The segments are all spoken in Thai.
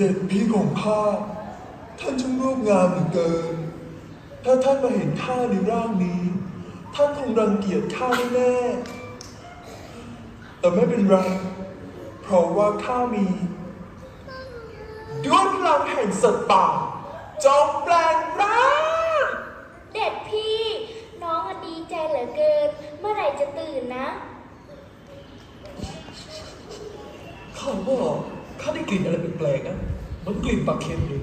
เด็ดพี่ของข้าท่านช่างรูปงามเหลือเกิน ถ้าท่านมาเห็นข้าในร่างนี้ ท่านคงรังเกียจข้าแน่ๆแต่ไม่เป็นไร เพราะว่าข้ามีด้วยพลังแห่งสัตว์ป่าจอมแปลงร่างเด็ดพี่ น้องอะดีใจเหลือเกิน เมื่อไหร่จะตื่นนะข้าว่า ข้าได้กลิ่นอะไรแปลกๆนะเหมันกลิ่นปลาเค็มเลย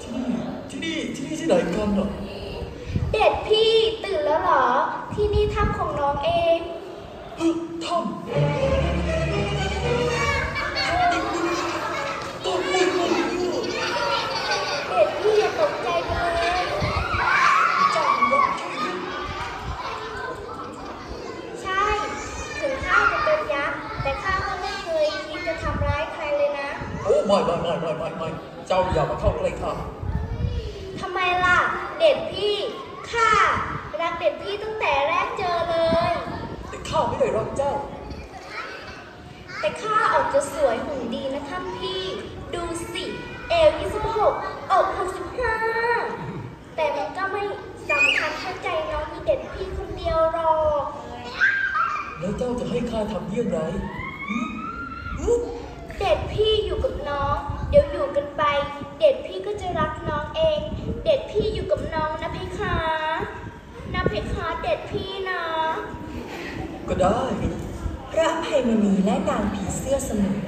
ที่นี่ที่นี่ที่นี่ที่ไหนกันอะเด็ดพี่ตื่นแล้วเหรอ ที่นี่ถ้ำของน้องเองฮึถ้เด็ดพี่อย่าตกใจไปเลยำจ้างวัด ใช่ ถึงข้าจะเป็นยักษ์ แต่ข้าก็ไม่เคยคิดจะทำร้ายใครเลยนะ โอ้ไม่ไม่ไม่ไม่ไม่ไม่เจ้าอย่ามาเข้าใกล้ข้า ทำไมล่ะ เด็ดพี่ ข้ารักเด็ดพี่ตั้งแต่แรกเจอเลย แต่ข้าไม่ได้รักเจ้า แต่ข้าออกจะสวยหุ่นดีนะท่านพี่ ดูสิ เอว26อก65แต่มันก็ไม่สำคัญเท่าใจน้องมีเด็ดพี่คนเดียวหรอกแล้วเจ้าจะให้ข้าทำเยี่ยงไรหึหึเด็ดพี่อยู่กับน้อง เดี๋ยวอยู่กันไป เด็ดพี่ก็จะรักน้องเอง เด็ดพี่อยู่กับน้องนะเพคะนะเพคะเด็ดพี่นะ ก็ได้พร ระภัยมณีและนางผีเสื้อสมุทร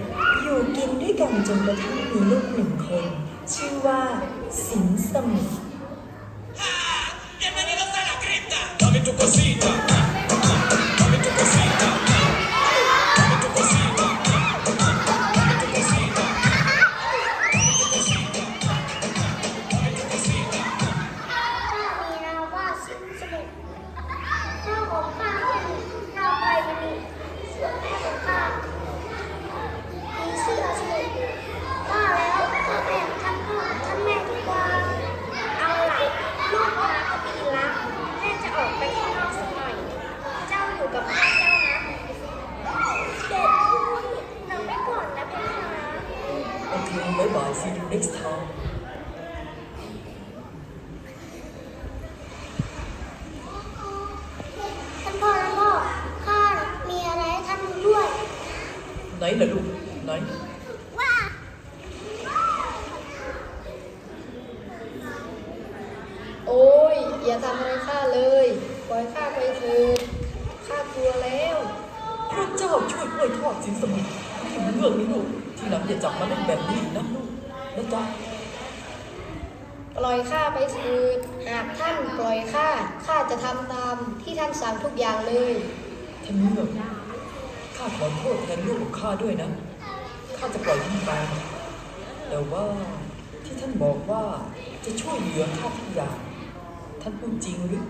อยู่กินด้วยกันจนกระทั่งมีลูกหนึ่งคน ชื่อว่าสิงสมุทร อย่าทำอะไรข้าเลย ปล่อยข้าไปเถิดข้ากลัวแล้ว พระเจ้าช่วยกล้วยทอดสินสมุทรนี่มันเรื่องนี้ลูก ทีหลังอย่าจับมาเล่นแบบนี้อีกนะลูกนะจ๊ะปล่อยข้าไปเถิดหากท่านปล่อยข้าข้าจะทำตามที่ท่านสั่งทุกอย่างเลยท่านเลือกข้าขอโทษแทนลูกของข้าด้วยนะ ข้าจะปล่อยท่านไป แต่ว่าที่ท่านบอกว่าจะช่วยเหลือข้าทุกอย่าง ท่านพูดจริงหรือ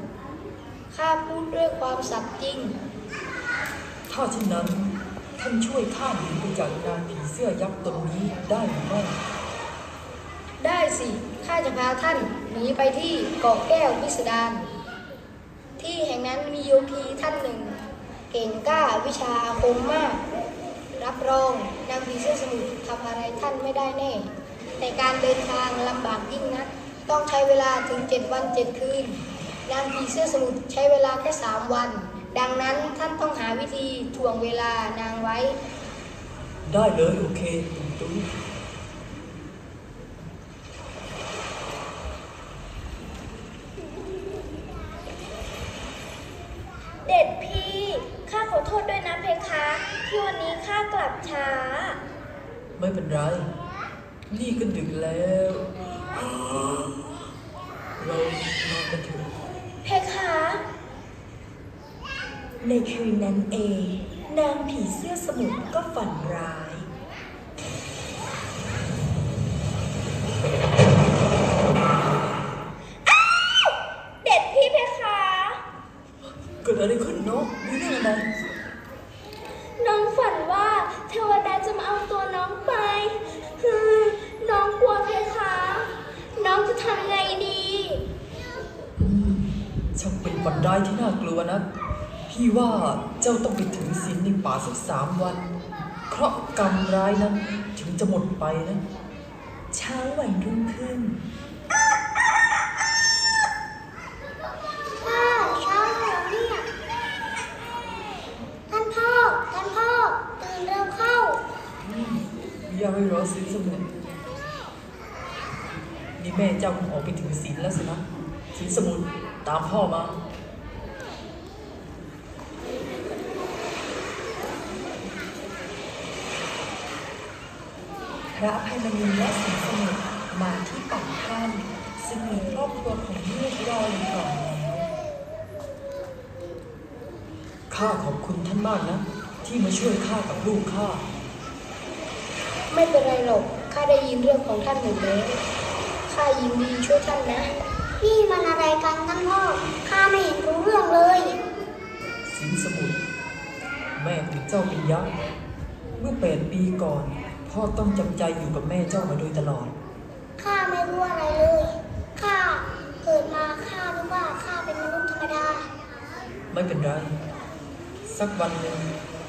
ข้าพูดด้วยความสัตย์จริง ถ้าเช่นนั้น ท่านช่วยข้าหนีไปจากนางผีเสื้อยักษ์ตนนี้ได้หรือไม่ได้สิ ข้าจะพาท่านหนีไปที่เกาะแก้วพิสดาร ที่แห่งนั้นมีโยคีท่านหนึ่ง เก่งกล้าวิชาอาคมมาก รับรองนางผีเสื้อสมุทรทำอะไรท่านไม่ได้แน่ แต่การเดินทางลำบากยิ่งนัก ต้องใช้เวลาถึง 7 วัน 7 คืนนางผีเสื้อสมุทรใช้เวลาแค่ 3 วัน ดังนั้นท่านต้องหาวิธีถ่วงเวลานางไว้ ได้เลยโอเคตุ้มตุ้มเด็ดพี่ข้าขอโทษด้วยนะเพคะ ที่วันนี้ข้ากลับช้า ไม่เป็นไร นี่ก็ดึกแล้ว เรานอนกันเถอะเพคะ ในคืนนั้นเอง นางผีเสื้อสมุทรก็ฝันร้าย เด็ดพี่เพคะ เกิดอะไรขึ้นเนาะมีเรื่องอะไร น้องฝันว่าเทวดาจะมาเอาตัวน้องไปฮือน้องกลัวเพคะ น้องจะทำไงดี อืมช่างเป็น ฝันร้ายที่น่ากลัวนะพี่ว่าเจ้าต้องไปถือศีลในป่าสักสามวัน เคราะห์กรรมร้ายนั้นถึงจะหมดไปนะ เช้าวันรุ่งขึ้นพ่อเช้าแล้วเนี่ยท่านพ่อท่านพ่อตื่นเร็วเข้ายังไม่รอสินสมุนนี่แม่เจ้าคงออกไปถือศีลแล้วสินะสินสมุนตามพ่อมา พ ระอภัยมณีและสิงห์สมุทรมาที่ปากถ้ำซึ่งมีครอบครัวของลูกรออยู่ก่อนแล้วข้าขอบคุณท่านมากนะ ที่มาช่วยข้ากับลูกข้าไม่เป็นไรหรอกข้าได้ยินเรื่องของท่านหมดแล้วข้ายินดีช่วยท่านนะ นี่มันอะไรกันท่านพ่อข้าไม่เห็นรู้เรื่องเลย สินสมุทรแม่ของเจ้าเป็นยักษ์เมื่อแปดปีก่อน พ่อต้องจำใจอยู่กับแม่เจ้ามาโดยตลอด ข้าไม่รู้อะไรเลย ข้าเกิดมาข้ารู้ว่าข้าเป็นมนุษย์ธรรมดา ไม่เป็นไร สักวันหนึ่ง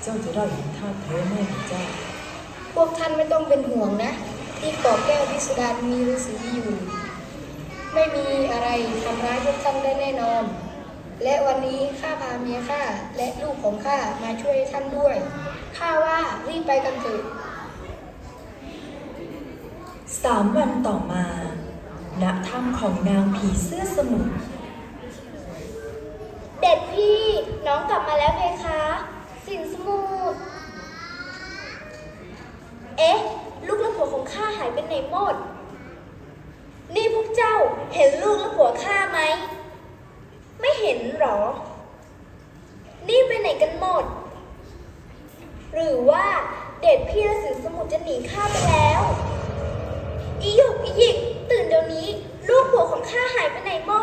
เจ้าจะได้เห็นท่าตุแท้แม่ของเจ้า พวกท่านไม่ต้องเป็นห่วงนะ ที่เกาะแก้วพิสดารมีฤาษีอยู่ ไม่มีอะไรทำร้ายพวกท่านได้แน่นอน และวันนี้ข้าพาเมียข้าและลูกของข้ามาช่วยท่านด้วย ข้าว่ารีบไปกันเถอะ สามวันต่อมาณถ้ำของนางผีเสื้อสมุทรเด็ดพี่น้องกลับมาแล้วเพคะ สินสมุทรเอ๊ะ ลูกและผัวของข้าหายไปไหนหมด นี่พวกเจ้าเห็นลูกและผัวข้าไหม ไม่เห็นหรอ นี่ไปไหนกันหมด หรือว่าเด็ดพี่และสินสมุทรจะหนีข้าไปแล้ว อีหยกอีหยิกตื่นเดี๋ยวนี้ ลูกผัวของข้าหายไปไหนหมด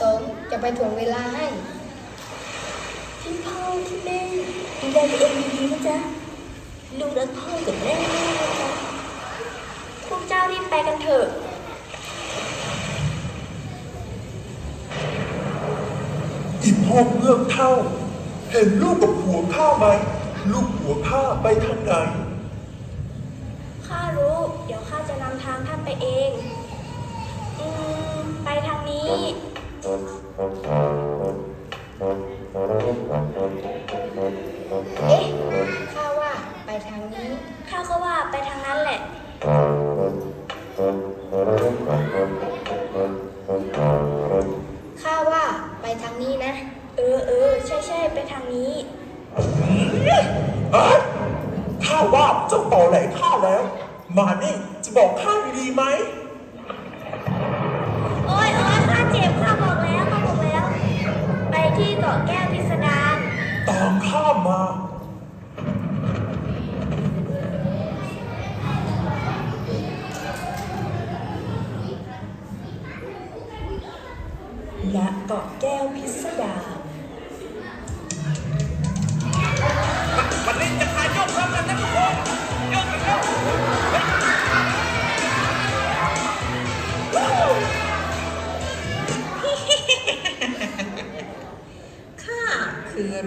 สองจะไปถ่วงเวลาให้พี่พ่อที่แม่ดูแลตัวเองดีๆนะจ๊ะลูกรักพ่อกับแม่มากนะจ๊ะพวกเจ้ารีบไปกันเถอะอีพวกเรื่องเท่า เห็นลูกกับผัวข้าไหม ลูกผัวข้าไปทางไหนข้ารู้ เดี๋ยวข้าจะนำทางท่านไปเอง อืม ไปทางนี้ เอ๊ะข้าว่าไปทางนี้ ข้าก็ว่าไปทางนั้น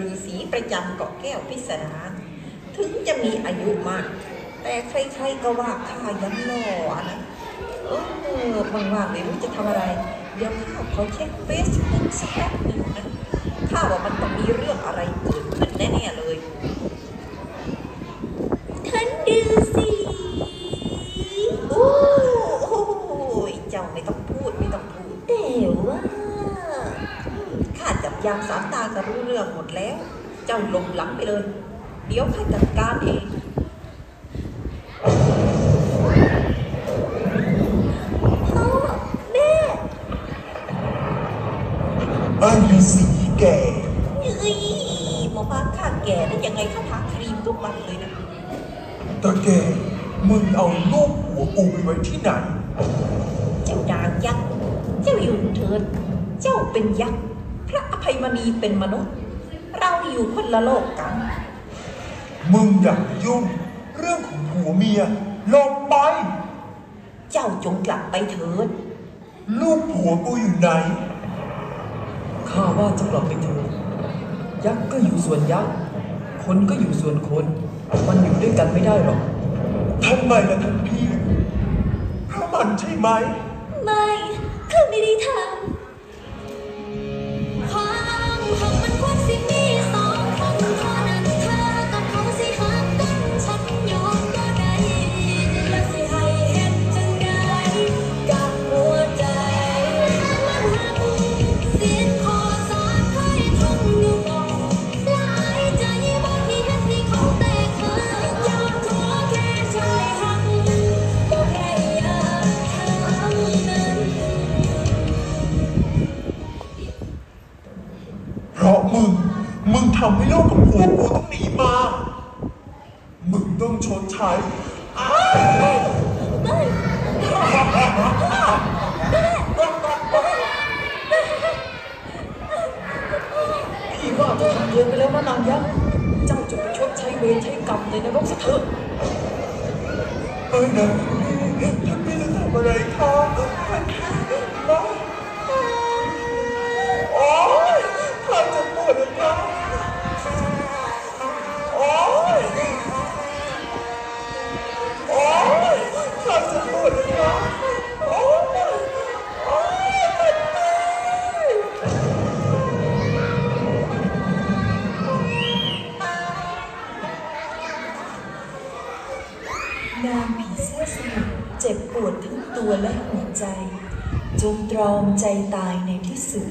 ฤาษีประจำเกาะแก้วพิศดารถึงจะมีอายุมาก แต่ใครๆก็ว่าข้ายังหล่อนะเออว่างๆไม่รู้จะทำอะไรเดี๋ยวข้าขอเช็คเฟซบุ๊กสักแป๊บหนึ่งนะข้าว่ามันต้องมีเรื่องอะไรเกิดขึ้นแน่ๆเลย จ้าหลงหลังไปเลย เดี๋ยวข้าจัดการเองพ่อแม่อันนี้สีแก่เฮ้ยหมอปลาข้าแก่ได้ยังไงข้าทาครีมทุกวันเลยนะแต่แกมึงเอาลูกหัวกูไปไว้ที่ไหน เจ้าดางยักษ์ เจ้าอยู่เถิด เจ้าเป็นยักษ์ พระอภัยมณีเป็นมนุษย์ เราอยู่คนละโลกกัน มึงอย่ายุ่ง เรื่องของผัวเมียลงไป เจ้าจงกลับไปเถิด ลูกผัวกูอยู่ไหน ข้าว่าจะกลับไปเถอะยักษ์ก็อยู่ส่วนยักษ์ คนก็อยู่ส่วนคน มันอยู่ด้วยกันไม่ได้หรอก ทำไมล่ะท่านพี่เพราะมันใช่ไหม ไม่ข้าไม่ได้ทำ ทำให้ลูกกับผัวกูต้องหนีมา มึงต้องชดใช้พี่ว่าจะทำเกินไปแล้วนะนางยักษ์เจ้าจะไปชดใช้เวรใช้กรรมในนรกซะเถอะเอ้ยนะ ปวดทั้งตัวและหัวใจ จนตรอมใจตายในที่สุด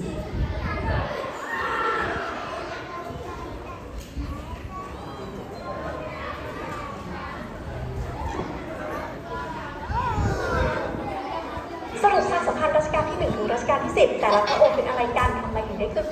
สรุปความสัมพันธ์รัชกาลที่ 1 ถึงรัชกาลที่ 10 แต่ละพระองค์เป็นอะไรกันทำไมถึงได้ขึ้น